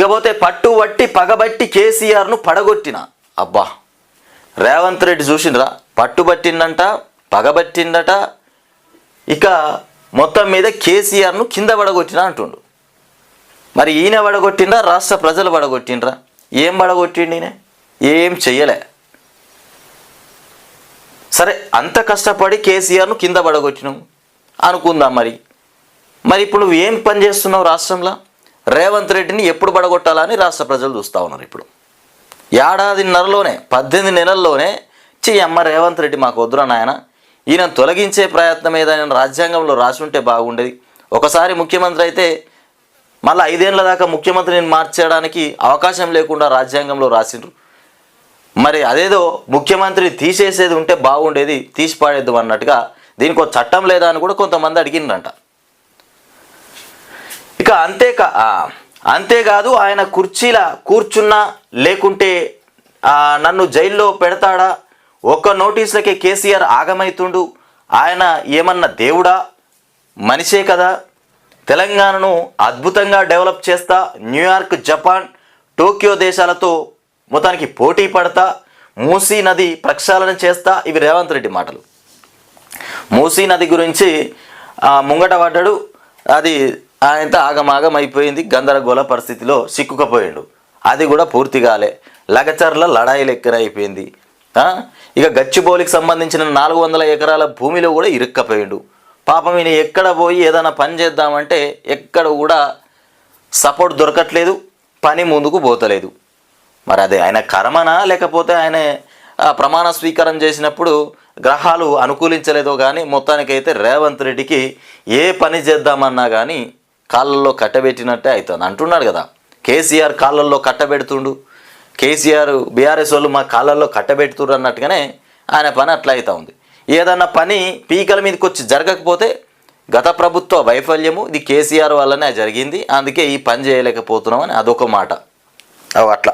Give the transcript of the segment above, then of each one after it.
ఇకపోతే పట్టుబట్టి పగబట్టి కేసీఆర్ను పడగొట్టిన. అబ్బా! రేవంత్ రెడ్డి చూసిండ్రా? పట్టుబట్టిందంట పగబట్టిందట. ఇక మొత్తం మీద కేసీఆర్ను కింద పడగొట్టిన అంటుండు. మరి ఈయన పడగొట్టిండ్రా? రాష్ట్ర ప్రజలు పడగొట్టిండ్రా? ఏం పడగొట్టిండినే ఏం చెయ్యలే. సరే అంత కష్టపడి కేసీఆర్ను కింద పడగొట్టినాం అనుకుందాం మరి. మరి ఇప్పుడు నువ్వు ఏం పని చేస్తున్నావు రాష్ట్రంలో? రేవంత్ రెడ్డిని ఎప్పుడు పడగొట్టాలని రాష్ట్ర ప్రజలు చూస్తూ ఉన్నారు ఇప్పుడు. ఏడాదిన్నరలోనే పద్దెనిమిది నెలల్లోనే చి అమ్మ రేవంత్ రెడ్డి మాకు వద్దురా నాయన. ఈయన తొలగించే ప్రయత్నం ఏదైనా రాజ్యాంగంలో రాసి ఉంటే బాగుండేది. ఒకసారి ముఖ్యమంత్రి అయితే మళ్ళీ ఐదేళ్ళ దాకా ముఖ్యమంత్రిని మార్చేయడానికి అవకాశం లేకుండా రాజ్యాంగంలో రాసిండ్రు. మరి అదేదో ముఖ్యమంత్రి తీసేసేది ఉంటే బాగుండేది తీసి పాడేద్దాం అన్నట్టుగా దీనికి ఒక చట్టం లేదా అని కూడా కొంతమంది అడిగిండ్రంట ఇక అంతేకా అంతేకాదు ఆయన కుర్చీల కూర్చున్నా లేకుంటే నన్ను జైల్లో పెడతాడా? ఒక్క నోటీసులకే కేసీఆర్ ఆగమైతుండు. ఆయన ఏమన్నా దేవుడా? మనిషే కదా. తెలంగాణను అద్భుతంగా డెవలప్ చేస్తా. న్యూయార్క్ జపాన్ టోక్యో దేశాలతో మొత్తానికి పోటీ పడతా. మూసీ నది ప్రక్షాళన చేస్తా. ఇవి రేవంత్ రెడ్డి మాటలు. మూసీ నది గురించి ముంగట పడ్డాడు. అది ఆయనతో ఆగమాగం అయిపోయింది గందరగోళ పరిస్థితిలో సిక్కుకపోయాడు అది కూడా పూర్తి కాలే లగచర్ల లడాయి లెక్కన అయిపోయింది ఇక గచ్చిబౌలికి సంబంధించిన నాలుగు వందల ఎకరాల భూమిలో కూడా ఇరుక్కపోయాడు. పాపం ఈయన ఎక్కడ పోయి ఏదైనా పని చేద్దామంటే ఎక్కడ కూడా సపోర్ట్ దొరకట్లేదు పని ముందుకు పోతలేదు. మరి అది ఆయన కర్మనా లేకపోతే ఆయన ప్రమాణ స్వీకారం చేసినప్పుడు గ్రహాలు అనుకూలించలేదో కానీ మొత్తానికైతే రేవంత్ రెడ్డికి ఏ పని చేద్దామన్నా కానీ కాళ్ళల్లో కట్టబెట్టినట్టే అవుతుంది. అంటున్నాడు కదా. కేసీఆర్ కాళ్ళల్లో కట్టబెడుతుండు. కేసీఆర్ బీఆర్ఎస్ వాళ్ళు మా కాళ్ళల్లో కట్టబెడుతురు అన్నట్టుగానే ఆయన పని అట్లా అవుతా ఉంది. ఏదన్నా పని పీకల మీదకి వచ్చి జరగకపోతే గత ప్రభుత్వ వైఫల్యము ఇది కేసీఆర్ వల్లనే జరిగింది. అందుకే ఈ పని చేయలేకపోతున్నాం అని అదొక మాట. అట్లా.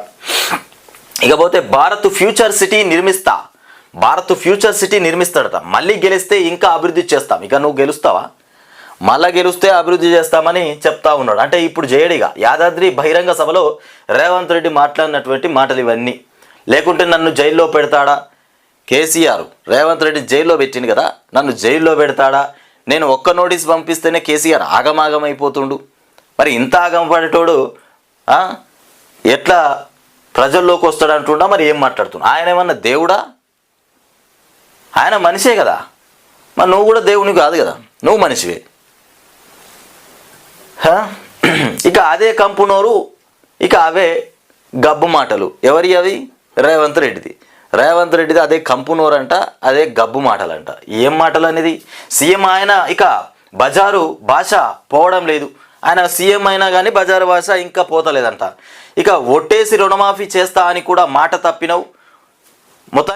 ఇకపోతే భారత్ ఫ్యూచర్ సిటీ నిర్మిస్తా. భారత్ ఫ్యూచర్ సిటీ నిర్మిస్తాడట. మళ్ళీ గెలిస్తే ఇంకా అభివృద్ధి చేస్తాం. ఇక నువ్వు గెలుస్తావా? మళ్ళా గెలిస్తే అభివృద్ధి చేస్తామని చెప్తా ఉన్నాడు. అంటే ఇప్పుడు జేడీగా యాదాద్రి బహిరంగ సభలో రేవంత్ రెడ్డి మాట్లాడినటువంటి మాటలు ఇవన్నీ. లేకుంటే నన్ను జైల్లో పెడతాడా? కేసీఆర్ రేవంత్ రెడ్డి జైల్లో పెట్టింది కదా నన్ను జైల్లో పెడతాడా? నేను ఒక్క నోటీస్ పంపిస్తేనే కేసీఆర్ ఆగమాగం అయిపోతుండు మరి ఇంత ఆగం పడేటోడు ఎట్లా ప్రజల్లోకి వస్తాడు అంటుండా? మరి ఏం మాట్లాడుతున్నా ఆయన ఏమన్నా దేవుడా? ఆయన మనిషే కదా. మరి నువ్వు కూడా దేవుని కాదు కదా. నువ్వు మనిషివే. ఇక అదే కంపునోరు ఇక అవే గబ్బు మాటలు. ఎవరి అవి? రేవంత్ రెడ్డిది. రేవంత్ రెడ్డిది అదే కంపునోరు అంట అదే గబ్బు మాటలంట. ఏం మాటలు అనేది సీఎం ఆయన ఇక బజారు భాష పోవడం లేదు. ఆయన సీఎం అయినా కానీ బజారు భాష ఇంకా పోతలేదంట. ఇక ఒట్టేసి రుణమాఫీ చేస్తా అని కూడా మాట తప్పినవు. మొత్తం